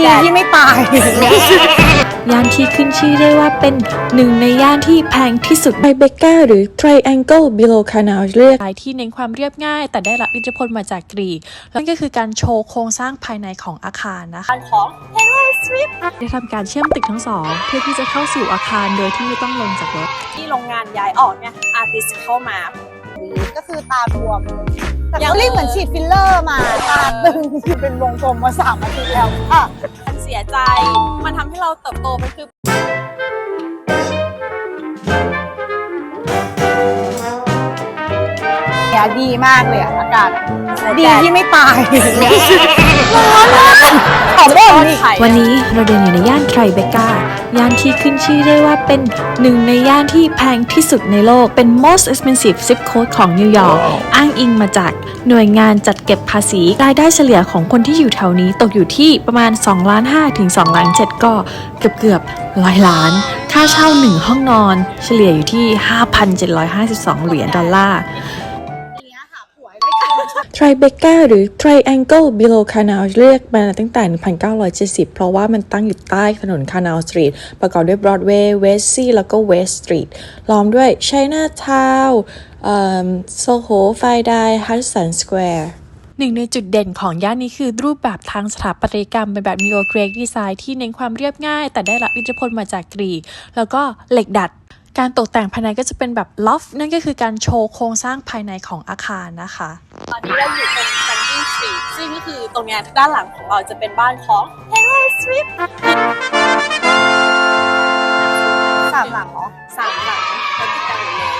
ดีที่ไม่ตาย ย่านที่ขึ้นชื่อได้ว่าเป็นหนึ่งในย่านที่แพงที่สุดในเบกาหรือ Triangle Below Canal เรียกที่เน้นความเรียบง่าย แต่ได้รับอิทธิพลมาจากกรีกนั่นก็คือการโชว์โครงสร้างภายในของอาคารนะคะของ Taylor Swift ได้ทำการเชื่อมตึกทั้งสอง เพื่อที่จะเข้าสู่อาคารโดยที่ไม่ต้องลงจากรถ ที่โรงงานย้ายออกเนี่ยอาร์ติสเข้ามา ก็คือตาบวมแต่ยังเขาเรียกเหมือนฉีดฟิลเลอร์มาตาตึงเป็นวงกลมมาสามอาทิตย์แล้วค่ะมันเสียใจมันทำให้เราเติบโตมันคือเนี่ยดีมากเลยอะอากาศดีที่ไม่ตาย ขอบ่นนี่วันนี้เราเดินอยู่ในย่านไทรเบกาย่านที่ขึ้นชื่อได้ว่าเป็นหนึ่งในย่านที่แพงที่สุดในโลก เป็น most expensive zip code ของนิวยอร์ก อ้างอิงมาจากหน่วยงานจัดเก็บภาษี รายได้เฉลี่ยของคนที่อยู่แถวนี้ตกอยู่ที่ประมาณ2ล้าน5ถึง2ล้าน7ก็เกือบเกือบร้อยล้าน ค่าเช่าหนึ่งห้องนอน เฉลี่ยอยู่ที่ 5,752 เหรียญดอลลาร์ Tribeca หรือ Triangle Below Canal เรียกมาตั้งแต่ 1970 เพราะว่ามันตั้งอยู่ใต้ถนน Canal Street ประกอบด้วย Broadway, West Sea แล้วก็ West Street ล้อมด้วย Chinatown Soho, Friday, Hudson Square หนึ่งในจุดเด่นของย่านนี้คือรูปแบบทางสถาปัตยกรรมเป็นแบบ Neo Greek Design ที่เน้นความเรียบง่าย แต่ได้รับอิทธิพลมาจากกรีก แล้วก็เหล็กดัด การตกแต่งภายในก็จะเป็นแบบ loft นั่นก็คือการโชว์โครงสร้างภายในของอาคารนะคะ ตอนนี้เราอยู่ตรง Banking Street ซึ่งก็คือตรงเนี้ยด้านหลังของเราจะเป็นบ้านของ Taylor Swift สามหลังเหรอสามหลังติดกันหมดเลย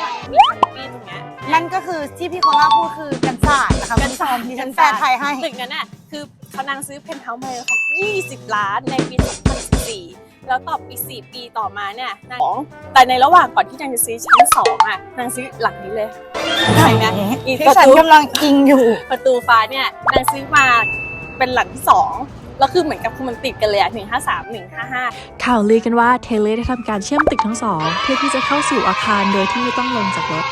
หลังมีคันปีตรงเนี้ย นั่นก็คือที่พี่โคล่าพูดคือกันศาสตร์นะคะคุณผู้ชมดิฉันแปลไทยให้ ตึกนั้นน่ะคือเขานางซื้อเพนท์เฮาส์มาเลยค่ะ20 ล้านในปี2014 แล้วต่อปี4ปีต่อมาเนี่ยนางของแต่ในระหว่างก่อนที่นางจะซื้อชั้นสองอะนางซื้อหลังนี้เลยใช่ไหมอีที่ประฉันตูกำลังอิงอยู่ ประตูฟ้าเนี่ยนางซื้อมาเป็นหลังที่สองแล้วคือเหมือนกับคือมันติดกันเลยอะหนึ่งห้าสามหนึ่งห้าห้าข่าวลือกันว่าเทเลได้ทำการเชื่อมตึกทั้งสอง เพื่อที่จะเข้าสู่อาคารโดยที่ไม่ต้องลงจากรถ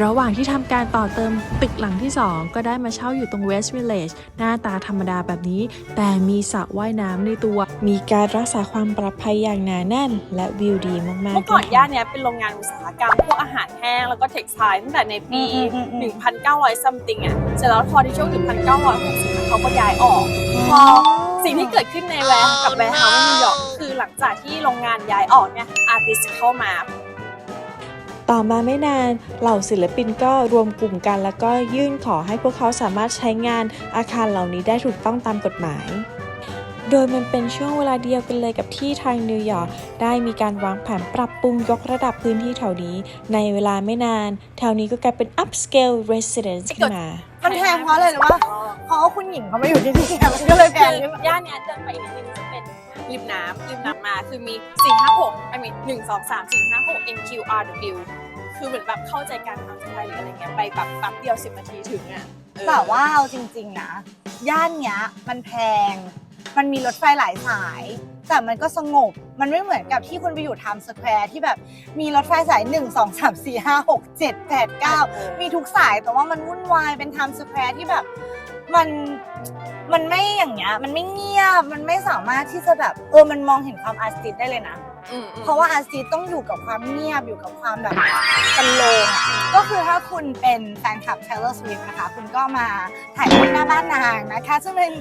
ระหว่างที่ทำการต่อเติมตึกหลังที่ 2 ก็ได้มาเช่าอยู่ตรง West Village หน้าตาธรรมดาแบบนี้ แต่มีสระว่ายน้ำในตัว มีการรักษาความปลอดภัยอย่างหนาแน่น และวิวดีมากๆเมื่อก่อนด้วยค่ะย่านเนี้ยเป็นโรงงานอุตสาหกรรม พวกอาหารแห้งแล้วก็เท็กซ์ไทตั้งแต่ในปีอืมอืมอืม1,900 something อะเสร็จแล้วพอในช่วง 1,960 เขาก็ย้ายออกพอสิ่งที่เกิดขึ้นในแวร์กับแวร์เฮาส์นิวยอร์กคือหลังจากที่โรงงานย้ายออกเนี่ยอาร์ติสเข้ามา ต่อมาไม่นานเหล่าศิลปินก็รวมกลุ่มกัน แล้วก็ยื่นขอให้พวกเขาสามารถใช้งานอาคารเหล่านี้ได้ถูกต้องตามกฎหมาย โดยมันเป็นช่วงเวลาเดียวกันเลยกับที่ทางนิวยอร์กได้มีการวางแผนปรับปรุงยกระดับพื้นที่แถวนี้ ในเวลาไม่นาน แถวนี้ก็กลายเป็น upscale residence ขึ้นมามันแพงเพราะอะไรหรือว่าเพราะว่าคุณหญิงเขามาอยู่ที่นี่ไงมันก็เลยแพคืงอขึ้นมาย่านเนี้ยเดินไปอีกนิดนึงจะเป็นริมน้ำริมน้ำมาคือมี456ไอ้มีหนึ่งสองสามสี่ห้าหก NQRW คือเหมือนแบบเข้าใจการทางไทยหรืออะไรเงี้ยไปแบบแป๊บเดียว 10 นาทีถึงอะเออแต่ว่าเอาจริงๆนะ ย่านเนี้ยมันแพง มันมีรถไฟหลายสาย แต่มันก็สงบ มันไม่เหมือนกับที่คุณไปอยู่ไทม์สแควร์ที่แบบมีรถไฟสาย 1 2 3 4 5 6 7 8 9 มีทุกสายแต่ว่ามันวุ่นวายเป็นไทม์สแควร์ที่แบบมันมันไม่อย่างเงี้ยมันไม่เงียบ มันไม่สามารถที่จะแบบเออมันมองเห็นความอาร์ติสได้เลยนะ อืมอืม เพราะว่าอาร์ติสต้องอยู่กับความเงียบอยู่กับความแบบกันโลงอะก็คือถ้าคุณเป็นแฟนคลับ Taylor Swift นะคะ คุณก็มาถ่ายรูปหน้าบ้านนางนะคะ ซึ่งเป็น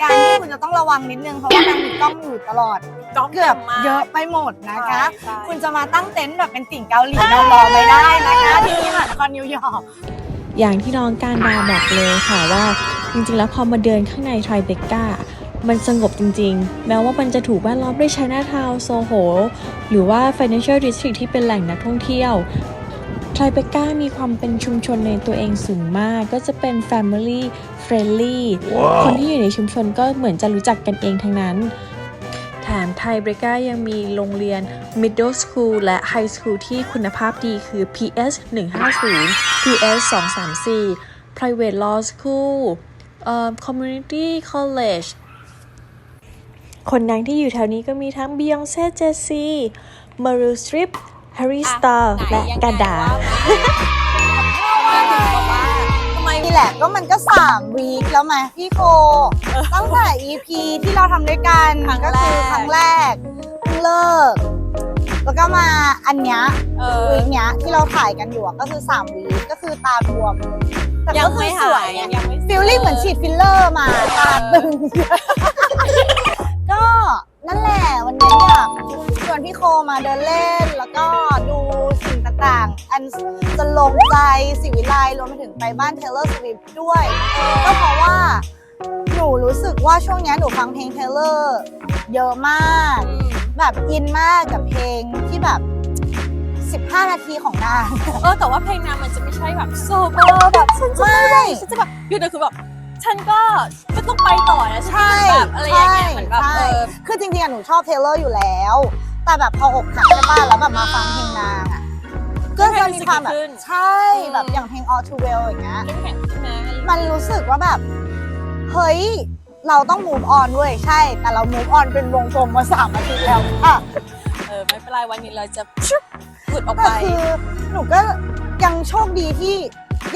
การที่คุณจะต้องระวังนิดนึง เพราะว่านางมีกล้องอยู่ตลอด จ้องเกือบมากเยอะไปหมดนะคะ ใช่คุณจะมาตั้งเต็นท์แบบเป็นติ่งเกาหลีนอนรอไม่ได้นะคะที่นี่มหานครนิวยอร์ก อย่างที่น้องการดาบอกเลยค่ะว่า จริงๆ แล้วพอมาเดินข้างในไทรเบกา มันสงบจริงๆ แม้ว่ามันจะถูกแวดล้อมด้วย Chinatown โซโห หรือว่า Financial District ที่เป็นแหล่งนักท่องเที่ยวไทรเบกามีความเป็นชุมชนในตัวเองสูงมาก ก็จะเป็น Family Friendly คนที่อยู่ในชุมชนก็เหมือนจะรู้จักกันเองทั้งนั้น แถมไทยเบรกายังมีโรงเรียน Middle School และ High School ที่คุณภาพดีคือ PS 150 PS 234 Private Law School เอ่อ Community College คนดังที่อยู่แถวนี้ก็มีทั้ง Beyonce Jessie Meryl Streep Harry อะ Styles ไหนและยังไงกาดาว่ามาทำไมถึงบอกว่าทำไมแหละก็มันก็สามวีคแล้วไหมพี่โคตั้งแต่ EP ที่เราทำด้วยกันครั้งก็แรคือกครั้งแรกเพิ่งเลิก แล้วก็มาอันเนี้ยเออวีคเนี้ยที่เราถ่ายกันอยู่อะก็คือสามวีคก็คือตาบวมแต่ยัก็งคืไม่อสหาวยยไงยังไม่ฟิลลิ่งเหมือนฉีดฟิลเลอร์มาตาตึงก็ นั่นแหละวันนี้อยากชวนพี่โคมาเดินเล่น แล้วก็ดูสิ่งต่างๆ อันจะลงใจสิวิไลรวมไปถึงไปบ้าน Taylor Swift ด้วยก็เพราะว่าหนูรู้สึกว่าช่วงเนี้ยหนูฟังเพลง Taylor เยอะมากอืมแบบอินมากกับเพลงที่แบบ15 นาทีของนาง เออแต่ว่าเพลงนั้นมันจะไม่ใช่แบบโซเบอร์แบบฉันจะไม่ได้ฉันจะแบบอยู่แต่คือแบบ ฉันก็ก็ต้องไปต่อนะฉันใช่ก็แบบอะไรอย่างเงี้ยเหมือนแบบใช่เออ คือจริงๆอะหนูชอบเทเลอร์อยู่แล้ว แต่แบบพออกหักใช่ป่ะแล้วแบบมาฟังเพลงนางอะก็จะมีความแบบ ใช่แบบอย่างเพลง All Too Well อย่างเงี้ยเข้มแข็งขึ้นนะมันรู้สึกว่าแบบ เฮ้ย เราต้อง move on เว้ยใช่ แต่เรา move on เป็นวงกลมมาสามอาทิตย์แล้วค่ะเออไม่เป็นไรวันนี้เราจะชุบหลุดออกไปแต่คือหนูก็ยังโชคดีที่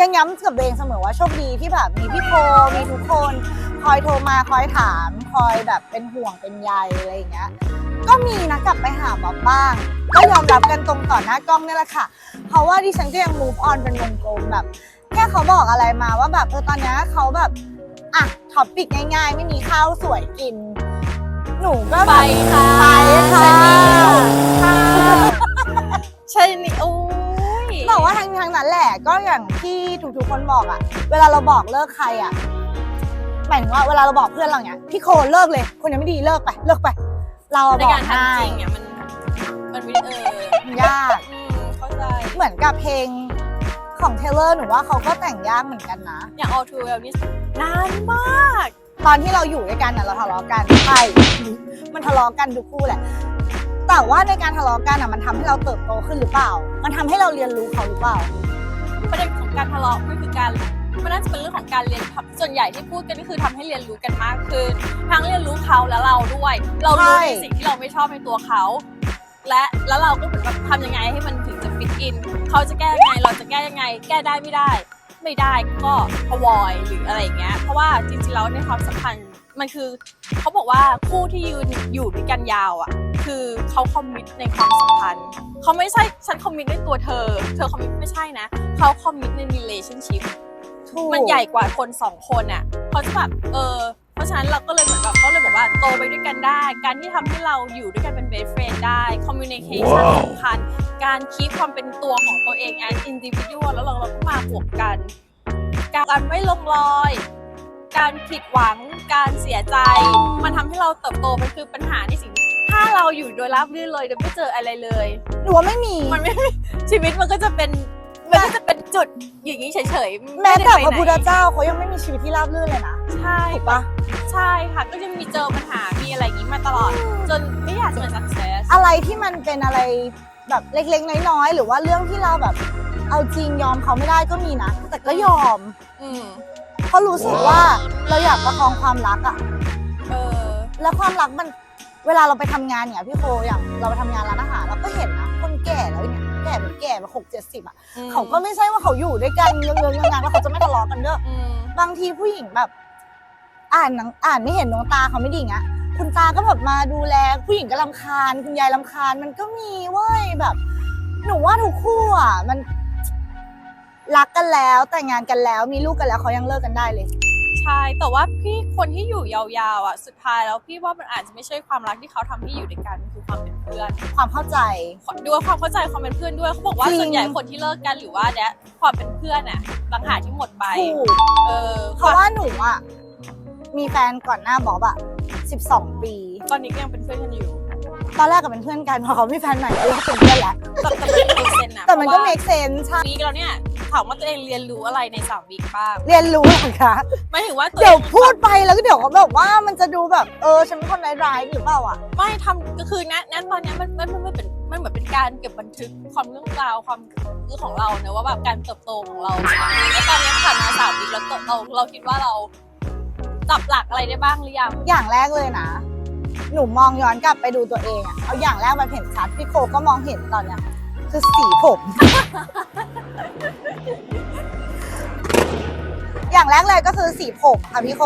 ยังย้ำกับตัวเองเสมอว่าโชคดีที่แบบมีพี่โพมีทุกคน คอยโทรมาคอยถาม คอยแบบเป็นห่วงเป็นใยอะไรอย่างเงี้ยก็มีนะกลับไปหาบ๊อบบ้าง ก็ยอมรับกันตรงต่อหน้ากล้องนี่แหละค่ะ เพราะว่าดิฉันก็ยัง move on เป็นวงกลมแบบ แค่เขาบอกอะไรมาว่าแบบเออตอนเนี้ยเขาแบบอะท็อปปิกง่ายๆ ไม่มีข้าวสวยกิน หนูก็ไปแบบค่ะไปค่ะค่ะใช่นี่โอ้ย บอกว่าทางทางนั้นแหละ ก็อย่างที่ทุกๆคนบอกอะเวลาเราบอกเลิกใครอะหมายถึงว่าเวลาเราบอกเพื่อนเราเนี้ยพี่โคเลิกเลย คนยังไม่ดีเลิกไปเลิกไป เราในบอกการง่าทำจยริงเนี่ยมันมันวิเออ ยาก อืมเข้าใจ เหมือนกับเพลงของเทเลอร์หนูว่าเขาก็แต่งยากเหมือนกันนะ อย่าง All Too Well นี่นานมาก ตอนที่เราอยู่ด้วยกันน่ะเราทะเลาะกันใช่มันทะเลาะกันทุกคู่แหละ แต่ว่าในการทะเลาะกันอะมันทำให้เราเติบโตขึ้นหรือเปล่า มันทำให้เราเรียนรู้เขาหรือเปล่า ประเด็นของการทะเลาะมันคือการมันน่าจะเป็นเรื่องของการเรียนครับส่วนใหญ่ที่พูดกันก็คือทำให้เรียนรู้กันมากขึ้นทั้งเรียนรู้เขาและเราด้วย เรารู้ใช่ในสิ่งที่เราไม่ชอบในตัวเขา และแล้วเราก็เหมือนแบบทำยังไงให้มันถึงจะฟิตอิน เขาจะแก้ยังไง เราจะแก้ยังไง แก้ได้ไม่ได้ ไม่ได้ก็ avoid หรืออะไรอย่างเงี้ย เพราะว่าจริงๆแล้วในความสัมพันธ์มันคือเขาบอกว่าคู่ที่ยืนอยู่ด้วยกันยาวอะ คือเขาคอมมิตในความสัมพันธ์เขาไม่ใช่ฉันคอมมิตในตัวเธอ เธอคอมมิตไม่ใช่นะเขาคอมมิตใน relationship ถูกมันใหญ่กว่าคนสองคนอะเขาจะแบบเออเพราะฉะนั้นเราก็เลยเหมือนแบบเขาเลยบอกว่าโตไปด้วยกันได้ การที่ทำให้เราอยู่ด้วยกันเป็น best friend ได้ communication สำคัญการคีปความเป็นตัวของตัวเอง as individual แล้วเราเราก็มาบวกกัน การไม่ลงรอย การผิดหวังการเสียใจ มันทำให้เราเติบโตมันคือปัญหาในสิ่งที่ถ้าเราอยู่โดยราบรื่นเลยโดยไม่เจออะไรเลย หนูว่าไม่มี มันไม่ชีวิตมันก็จะเป็นมันก็จะเป็นจุดอย่างนี้เฉยๆแม้ไได้แต่ไปพระไหนพุทธเจ้าเขายังไม่มีชีวิตที่ราบรื่นเลยนะใช่ถูกปะใช่ค่ะก็ยังมีเจอปัญหามีอะไรอย่างนี้มาตลอด จนไม่อยากจะเป็น success อะไรที่มันเป็นอะไรแบบเล็กๆน้อยๆหรือว่าเรื่องที่เราแบบ เอาจริงยอมเขาไม่ได้ก็มีนะแต่ก็ยอม อืมเพราะรู้สึกว่าเราอยากประคองความรักอะเออแล้วความรักมัน เวลาเราไปทำงานเนี่ยพี่โคอย่างเราไปทำงานร้านอาหารเราก็เห็นนะคนแก่แล้วเนี่ยแก่แบบแก่แบบหกเจ็ดสิบอะอืมเขาก็ไม่ใช่ว่าเขาอยู่ด้วยกันเงื้องๆงานแล้วเขาจะไม่ทะเลาะกันเด้ออืมบางทีผู้หญิงแบบ อ่านหนังอ่านไม่เห็นดวงตาเขาไม่ดีอย่างเงี้ยคุณตาก็แบบมาดูแลผู้หญิงก็ลำคาญ คุณยายลำคาญมันก็มีเว้ยแบบ หนูว่าทุกคู่อะมันรักกันแล้วแต่งงานกันแล้วมีลูกกันแล้วเขายังเลิกกันได้เลย ใช่แต่ว่าพี่คนที่อยู่ยาวๆอะสุดท้ายแล้วพี่ว่ามันอาจจะไม่ใช่ความรักที่เขาทำให้อยู่ด้วยกันคือความเป็นเพื่อน ความเข้าใจ ด้วยความเข้าใจความเป็นเพื่อนด้วยเขาบอกว่าจริง ส่วนใหญ่คนที่เลิกกันหรือว่าเนี้ยความเป็นเพื่อนอะต่างหากที่หมดไป ถูกเออเพราะว่าหนูอะ มีแฟนก่อนหน้าบ๊อบอะสิบสองปี ตอนนี้ก็ยังเป็นเพื่อนกันอยู่ตอนแรกก็เป็นเพื่อนกันพอเขามีแฟนใหม่ก็เลิกเป็นเพื่อนแล้วแต่แต่มันไม่ make sense นะแต่มันก็ เพราะว่า make sense ใช่ วีคแล้วเนี่ย ถามว่าตัวเองเรียนรู้อะไรในสามวีคบ้างเรียนรู้เหรอคะไม่ถึงว่าตัวเดี๋ยวองพูดไปแล้วก็เดี๋ยวเขาแบบว่ามันจะดูแบบเออฉันเป็นคนร้ายๆหรือเปล่าอะไม่ทำก็คือณณตอนเนี้ยมันมันมันมันเป็นมันเหมือนเป็นการเก็บบันทึกความเรื่องราวความคือของเราเนอะว่าแบบการเติบโตของเราแล้วตอนเนี้ยผ่านมาสามวีคแล้วเราเราเราคิดว่าเราจับหลักอะไรได้บ้างหรือยัง อย่างแรกเลยนะ หนูมองย้อนกลับไปดูตัวเองอะเอาอย่างแรกมันเห็นชัดพี่โคก็มองเห็นตอนเนี้ยคือสีผม แรกเลยก็คือสีผมค่ะพี่โค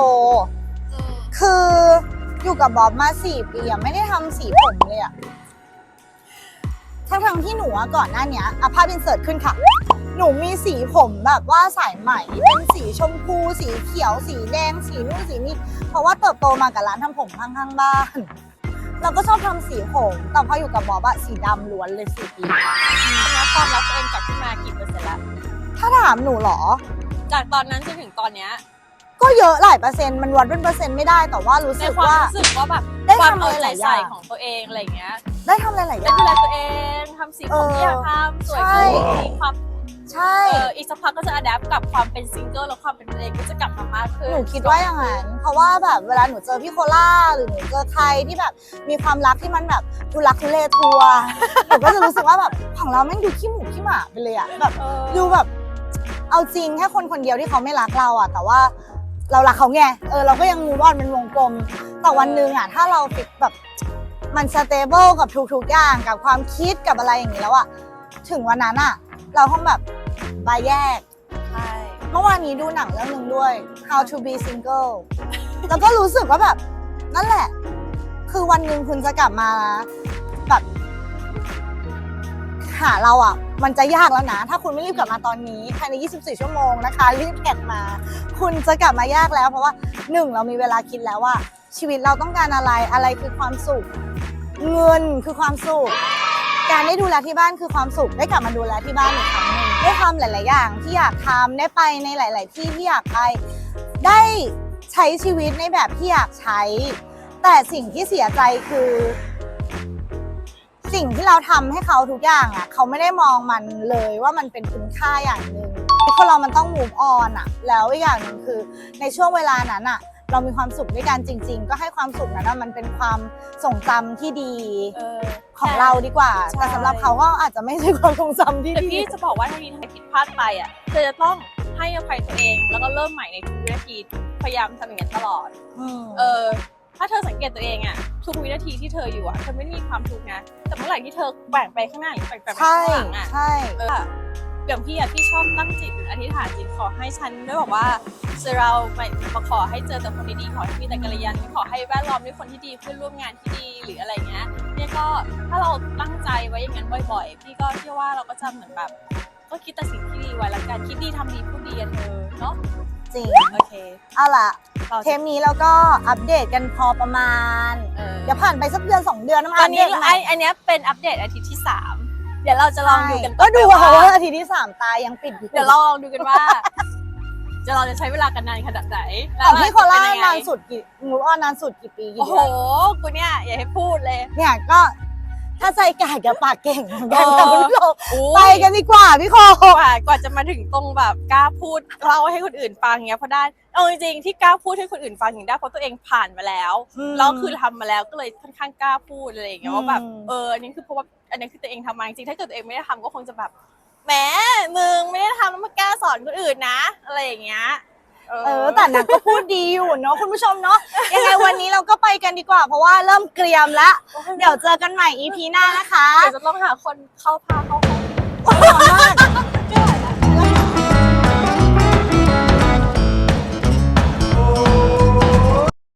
คืออยู่กับบ๊อบมาสี่ปีอะไม่ได้ทำสีผมเลยอะทั้งทั้งๆที่หนูอะก่อนหน้าเนี้ยอะภาพอินเสิร์ตขึ้นค่ะ หนูมีสีผมแบบว่าสายใหม่ เป็นสีชมพู สีเขียว สีแดง สีนู่นสีนี่ เพราะว่าเติบโตมากับร้านทำผมข้างๆบ้าน เราก็ชอบทำสีผม แต่พออยู่กับบ๊อบอะสีดำล้วนเลยสี่ปี แล้วความรักตัวเองกลับขึ้นมากี่เปอร์เซ็นต์ละถ้าถามหนูเหรอ จากตอนนั้นจนถึงตอนเนี้ยก็เยอะหลายเปอร์เซ็นต์มันวัดเป็นเปอร์เซ็นต์ไม่ได้แต่ว่ารู้ในสึกความว่า รู้สึกว่าแบบได้ความทำเอาอะไรใจหลายอใส่ย่าง ของตัวเองอะไรอย่างเงี้ยได้ทำอะไรหลายอได้ย่าง ดูแลตัวเองทำสีผมที่อยากทำสวยใช่ ขึ้นมีความใช่ เอออีกสักพักก็จะอัดแอปกับความเป็นซิงเกิลแล้วความเป็นตัวเองก็จะกลับมามากขึ้น หนูคิดว่าอย่างนั้น เพราะว่าแบบเวลาหนูเจอพี่โคล่าหรือหนูเจอใครที่แบบมีความรักที่มันแบบทุลักทุเลทัวร์หนูก็จะรู้สึกว่าแบบของเราแม่งดูขี้หมูขี้หมาไปเลยอะแบบเออ ดูแบบ เอาจริงแค่คนคนเดียวที่เขาไม่รักเราอะแต่ว่าเรารักเขาไงเออเราก็ยังมูวอนเป็นวงกลม แต่วันหนึ่งอะถ้าเราฟิกแบบมันสเตเบิลกับทุกๆอย่างกับความคิดกับอะไรอย่างนี้แล้วอะถึงวันนั้นอะเราต้องแบบบายแยกใช่เมื่อวานนี้ดูหนังเรื่องหนึ่งด้วย How to be single แล้วก็รู้สึกว่าแบบ นั่นแหละ คือวันหนึ่งคุณจะกลับมาแบบหาเราอะ มันจะยากแล้วนะ ถ้าคุณไม่รีบกลับมาตอนนี้ภายใน 24 ชั่วโมงนะคะ รีบแท็กมา คุณจะกลับมายากแล้ว เพราะว่าหนึ่งเรามีเวลาคิดแล้วว่า ชีวิตเราต้องการอะไรอะไรคือความสุข เงินคือความสุข การได้ดูแลที่บ้านคือความสุข ได้กลับมาดูแลที่บ้านอีกครั้งหนึ่งได้ทำหลาย ๆ อย่างที่อยากทำได้ไปในหลาย ๆ ที่ที่อยากไป ได้ใช้ชีวิตในแบบที่อยากใช้ แต่สิ่งที่เสียใจคือ สิ่งที่เราทำให้เขาทุกอย่างอะ เขาไม่ได้มองมันเลยว่ามันเป็นคุณค่าอย่างหนึ่งคนเรามันต้อง move on อะ แล้วอีกอย่างหนึ่งคือในช่วงเวลานั้นอะ เรามีความสุขด้วยกันจริง ๆ ก็ให้ความสุขนั้นอะมันเป็นความทรงจำที่ดีเออของเราดีกว่าใช่แต่สำหรับเขาก็อาจจะไม่ใช่ความทรงจำที่แต่ดีพี่จะบอกว่าถ้ามีทำผิดพลาดไปอะเธอจะต้องให้อภัยตัวเอง แล้วก็เริ่มใหม่ในทุกวินาทีพยายามทำอย่างนั้นตลอดมเออ ถ้าเธอสังเกตตัวเองอะทุกวินาทีที่เธออยู่อะเธอไม่ได้มีความทุกข์นะแต่เมื่อไหร่ที่เธอแกว่งไปข้างหน้าหรือแกว่งไปข้างใช่หลังอะใช่เอออย่างพี่อะพี่ชอบตั้งจิตอธิษฐานจิตขอให้ฉันด้วยบอกว่าเจอเราไม่มาขอให้เจอแต่คนดีๆขอให้มีแต่กัลยาณมิตรขอให้แวดล้อมด้วยคนที่ดีเพื่อนร่วมงานที่ดีหรืออะไรเงี้ยเนี่ยก็ถ้าเราตั้งใจไว้อย่างนั้นบ่อยๆ พี่ก็เชื่อว่าเราก็จะเหมือนแบบ ก็คิดแต่สิ่งที่ดีไว้แล้วกันคิดดีทำดีพูดดีอะเธอเนาะจ ริง โอเค เอาล่ะเราเทปนี้เราก็อัปเดตกันพอประมาณ เออเดี๋ยวผ่านไปสักเดือนสองเดือนนะตอนนี้ปเดตใหไอม่อันเนี้ยเป็นอัปเดตอาทิตย์ที่สามเดี๋ยวเราจะลองดูกันก็ดูต่อค่ะไปว่าอาทิตย์ที่สามตายังปิดอยู่เดี๋ยวลองดูกันว่า จะเราจะใช้เวลากันนานขนาดไหนของพี่โคล่าจะเป็ยังไงนานสุดกี่มูออนนานสุดกี่ปีกี่โอ้โหเดือนกูเนี่ยอย่าให้พูดเลย เนี่ยก็ ถ้าใจกาดกับปากเก่งเหมือนกันเอค่ะอคุณผู้ชมอุ๊ยไปกันดีกว่าพี่โคกว่ากว่าจะมาถึงตรงแบบกล้าพูดเล่าให้คนอื่นฟังเงี้ยเพราะได้เอาจริงๆที่กล้าพูดให้คนอื่นฟังอย่างได้เพราะตัวเองผ่านมาแล้วอืมแล้วคือทำมาแล้วก็เลยค่อนข้างกล้าพูดอะไรอย่างเงี้ยว่าแบบอืมเอออันนี้คือเพราะว่าอันนี้คือตัวเองทำมาจริงๆถ้าเกิดตัวเองไม่ได้ทำก็คงจะแบบแหมมึงไม่ได้ทำแล้วมากล้าสอนคนอื่นนะ อะไรอย่างเงี้ย เออแต่นางก็พูดดีอยู่เนาะคุณผู้ชมเนาะยังไงวันนี้เราก็ไปกันดีกว่า เพราะว่าเริ่มเกรียมแล้ว เดี๋ยวเจอกันใหม่ EP หน้านะคะ เดี๋ยวจะต้องหาคนเข้าพาเข้าห้องขอบคุณมาก